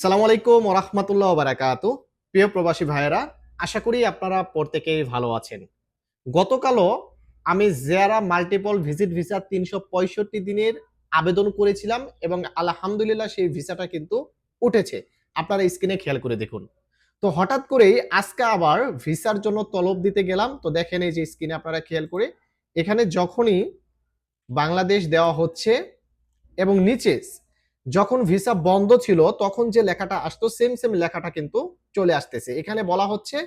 সালাম আলাইকুম ওরহমতুল্লাহ বারাকাতু। প্রিয় প্রবাসী ভাইয়েরা, আশা করি আপনারা প্রত্যেকেই ভালো আছেন। গতকালও আমি জেয়ারা মাল্টিপল ভিজিট ভিসা তিনশো পঁয়ষট্টি দিনের আবেদন করেছিলাম এবং আলহামদুলিল্লাহ সেই ভিসাটা কিন্তু উঠেছে। আপনারা স্ক্রিনে খেয়াল করে দেখুন। তো হঠাৎ করেই আজকে আবার ভিসার জন্য তলব দিতে গেলাম। তো দেখেন এই যে স্ক্রিনে আপনারা খেয়াল করে, এখানে যখনই বাংলাদেশ দেওয়া হচ্ছে এবং নিচে যখন ভিসা বন্ধ ছিল, তখন যে লেখাটা আসতো সেম সেম লেখাটা কিন্তু চলে আসতেছে। এখানে বলা হচ্ছে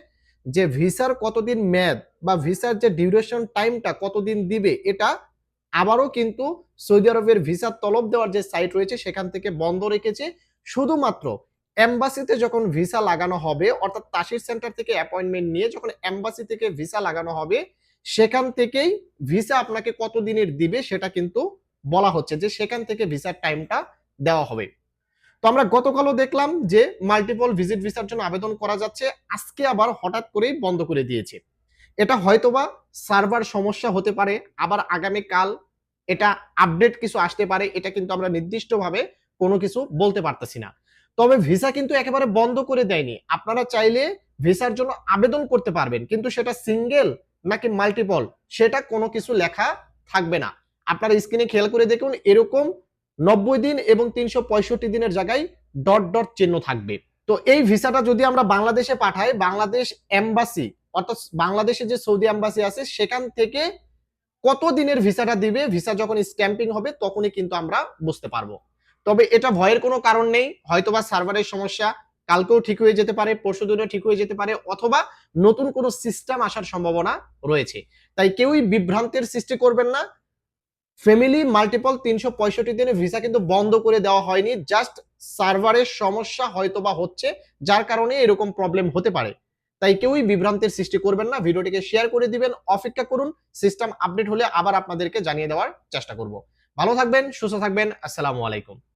যে ভিসার কতদিন মেয়াদ বা ভিসার যে ডিউরেশন টাইমটা কতদিন দিবে, এটা আবারও কিন্তু সৌদি আরবের ভিসার তলব দেওয়ার যে সাইট রয়েছে, সেখান থেকে বন্ধ রেখেছে। শুধুমাত্র এম্বাসিতে যখন ভিসা লাগানো হবে, অর্থাৎ তাসির সেন্টার থেকে অ্যাপয়েন্টমেন্ট নিয়ে যখন এম্বাসি থেকে ভিসা লাগানো হবে, সেখান থেকেই ভিসা আপনাকে কতদিনের দিবে, সেটা কিন্তু বলা হচ্ছে যে সেখান থেকে ভিসার টাইমটা দেওয়া হবে। তো আমরা গতকালও দেখলাম যে মাল্টিপল ভিজিট ভিসার জন্য আবেদন করা যাচ্ছে, আজকে আবার হঠাৎ করেই বন্ধ করে দিয়েছে। এটা হয়তোবা সার্ভার সমস্যা হতে পারে, আবার আগামী কাল এটা আপডেট কিছু আসতে পারে, এটা কিন্তু আমরা নির্দিষ্টভাবে কোনো কিছু বলতে পারতেছি না। তবে ভিসা কিন্তু একেবারে বন্ধ করে দেয়নি। আপনারা চাইলে ভিসার জন্য আবেদন করতে পারবেন, কিন্তু সেটা সিঙ্গেল নাকি মাল্টিপল সেটা কোনো কিছু লেখা থাকবে না। আপনারা স্ক্রিনে খেয়াল করে দেখুন, এরকম নব্বই দিন এবং তিনশো পঁয়ষট্টি দিনের জায়গায় ডট ডট চিহ্ন থাকবে। তো এই ভিসাটা যদি আমরা বাংলাদেশে পাঠাই, বাংলাদেশ এম্বাসি, অর্থাৎ বাংলাদেশে যে সৌদি এম্বাসি আছে, সেখান থেকে কত দিনের ভিসাটা দিবে, ভিসা যখন স্ট্যাম্পিং হবে, তখনই কিন্তু আমরা বুঝতে পারব। তবে এটা ভয়ের কোনো কারণ নেই, হয়তোবা সার্ভারের সমস্যা, কালকেও ঠিক হয়ে যেতে পারে পরশু দিনও ঠিক হয়ে যেতে পারে, অথবা নতুন কোনো সিস্টেম আসার সম্ভাবনা রয়েছে। তাই কেউই বিভ্রান্তের সৃষ্টি করবেন না ফ্যামিলি মাল্টিপল তিনশো পঁয়ষট্টি দিনে ভিসা কিন্তু বন্ধ করে দেওয়া হয়নি জাস্ট সার্ভারের সমস্যা হয়তো বা হচ্ছে, যার কারণে এরকম প্রবলেম হতে পারে। তাই কেউই বিভ্রান্তের সৃষ্টি করবেন না, ভিডিওটিকে শেয়ার করে দিবেন, অপেক্ষা করুন সিস্টেম আপডেট হলে আবার আপনাদেরকে জানিয়ে দেওয়ার চেষ্টা করব। ভালো থাকবেন, সুস্থ থাকবেন, আসসালামু আলাইকুম।